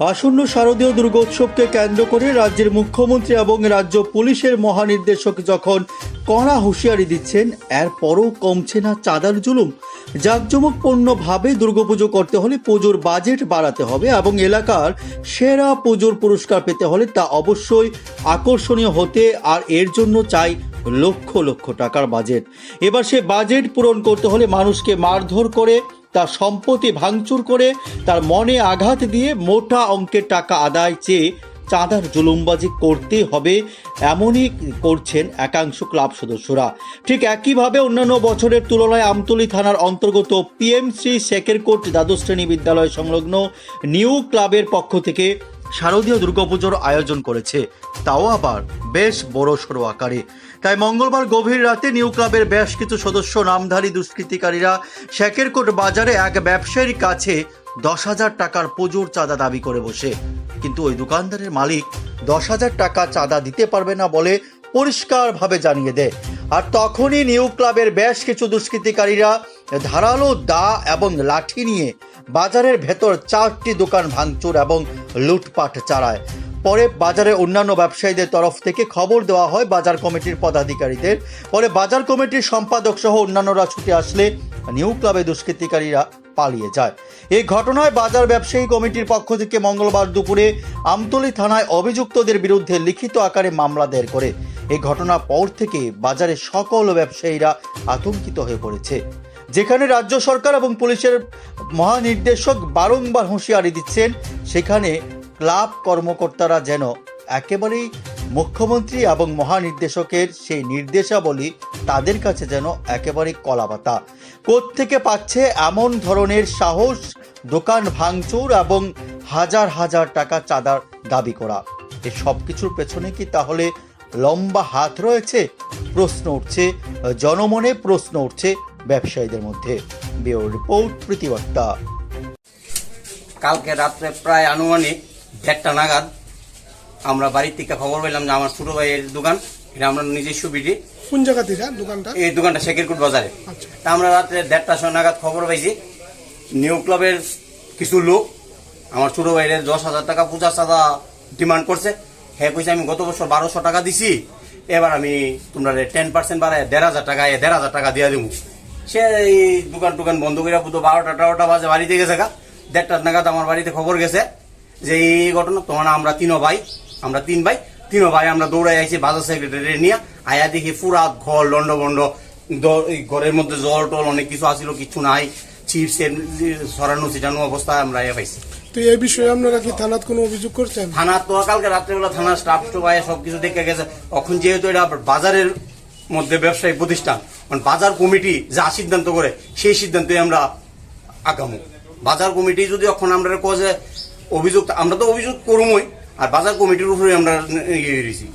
আসন্ন শারদীয় দুর্গোৎসবকে কেন্দ্র করে রাজ্যের মুখ্যমন্ত্রী এবং রাজ্য পুলিশের মহানির্দেশক যখন কড়া হুঁশিয়ারি দিচ্ছেন, এরপরও কমছে না চাঁদার জুলুম। জাঁকজমকপূর্ণভাবে দুর্গাপুজো করতে হলে পুজোর বাজেট বাড়াতে হবে এবং এলাকার সেরা পুজোর পুরস্কার পেতে হলে তা অবশ্যই আকর্ষণীয় হতে আর এর জন্য চাই লক্ষ লক্ষ টাকার বাজেট। এবার সে বাজেট পূরণ করতে হলে মানুষকে মারধর করে তার সম্পত্তি ভাঙচুর করে তার মনে আঘাত দিয়ে মোটা অঙ্কের টাকা আদায় চেয়ে চাঁদার জুলুমবাজি করতে হবে এমনই করছেন একাংশ ক্লাব সদস্যরা। ঠিক একইভাবে অন্যান্য বছরের তুলনায় আমতলী থানার অন্তর্গত পিএমসি শেখেরকোট দ্বাদশ শ্রেণি বিদ্যালয় সংলগ্ন নিউ ক্লাবের পক্ষ থেকে শারদীয় দুর্গাপুজোর আয়োজন করেছে। তাও আবার বেশ বড় সড়ো আকারে। তাই মঙ্গলবার গভীর রাতে নিউ ক্লাবের বেশ কিছু সদস্য, নামধারী দুষ্কৃতিকারীরা শেকেরকোট বাজারে এক ব্যবসায়ীর কাছে দশ হাজার টাকার পুজোর চাঁদা দাবি করে বসে। কিন্তু ওই দোকানদারের মালিক দশ হাজার টাকা চাঁদা দিতে পারবে না বলে পরিষ্কারভাবে জানিয়ে দেয়। আর তখনই নিউ ক্লাবের বেশ কিছু দুষ্কৃতিকারীরা ধারালো দা এবং লাঠি নিয়ে বাজারের ভেতর চারটি দোকান ভাঙচুর এবং লুটপাট চালায়। পরে বাজারে অন্যান্য ব্যবসায়ীদের তরফ থেকে খবর দেওয়া হয় বাজার কমিটির পদাধিকারীদের। পরে বাজার কমিটির সম্পাদক সহ অন্যান্যরা ছুটে আসলে নিউ ক্লাবে দুষ্কৃতিকারীরা পালিয়ে যায়। এই ঘটনায় বাজার ব্যবসায়ী কমিটির পক্ষ থেকে মঙ্গলবার দুপুরে আমতলী থানায় অভিযুক্তদের বিরুদ্ধে লিখিত আকারে মামলা দায়ের করে। এই ঘটনার পর থেকে বাজারে সকল ব্যবসায়ীরা আতঙ্কিত হয়ে পড়েছে। যেখানে রাজ্য সরকার এবং পুলিশের মহানির্দেশক বারংবার হুঁশিয়ারি দিচ্ছেন, সেখানে ক্লাব কর্মকর্তারা যেন একেবারেই মুখ্যমন্ত্রী এবং মহানির্দেশকের সেই নির্দেশাবলী তাদের কাছে যেন একেবারেই কলাপাতা। থেকে পাচ্ছে এমন ধরনের সাহস, দোকান ভাঙচুর এবং হাজার হাজার টাকা চাঁদার দাবি করা? এ সব কিছুর পেছনে কি তাহলে লম্বা হাত রয়েছে? প্রশ্ন উঠছে, জনমনে প্রশ্ন উঠছে ব্যবসায়ীদের মধ্যে। ব্যুরো রিপোর্ট, প্রতিবার্তা। কালকে রাত্রে প্রায় আনুমানিক দেড়টা নাগাদ আমরা বাড়ির থেকে খবর পেলাম যে আমার ছোট ভাইয়ের দোকান এটা আমরা নিজস্ব বিডি কোন জায়গা থেকে দোকানটা? এই দোকানটা শেখিরকুট বাজারে। আচ্ছা। তা আমরা রাত্রে দেড়টার সময় নাগাদ খবর পাইছি নিউ ক্লাবের কিছু লোক আমার ছোট ভাইয়ের দশ হাজার টাকা পূজা চাঁদা ডিমান্ড করছে। হ্যাঁ কইছে আমি গত বছর বারোশো টাকা দিছি এবার আমি তোমরা টেন পার্সেন্ট বাড়ায় দেড় হাজার টাকা দেড় হাজার টাকা দিয়ে দেবো সে এই দোকান টোকান বন্ধ করে পুতো বারোটা তেরোটা বাজে বাড়িতে গেছে গা। দেড়টা নাগাদ আমার বাড়িতে খবর গেছে যে এই ঘটনা তোমার আমরা তিনও ভাই আমরা তিন ভাই তিনও ভাই আমরা দৌড়াই আইছি বাজার সেক্রেটারি নিয়ে আয়া দেখি পুরা ঘর লন্ড বন্ড ঘরের মধ্যে জল টল অনেক কিছু আসিল কিছু নাই চিপসের সরানো ছিটানো অবস্থায় আমরা আয়া পাইছি। তো এই বিষয়ে আপনারা কি থানাত কোনো অভিযোগ করছেন? থানা তো কালকে রাত্রেবেলা থানার স্টাফ স্টুপ আয়া সবকিছু দেখে গেছে। তখন যেহেতু এটা বাজারের মধ্যে ব্যবসায়ী প্রতিষ্ঠান মানে বাজার কমিটি যা সিদ্ধান্ত করে সেই সিদ্ধান্তে আমরা আগামো। বাজার কমিটি যদি এখন আমরা কয়ে অভিযোগ আমরা তো অভিযোগ করবই আর বাজার কমিটির উপরে আমরা ইয়ে হয়েছি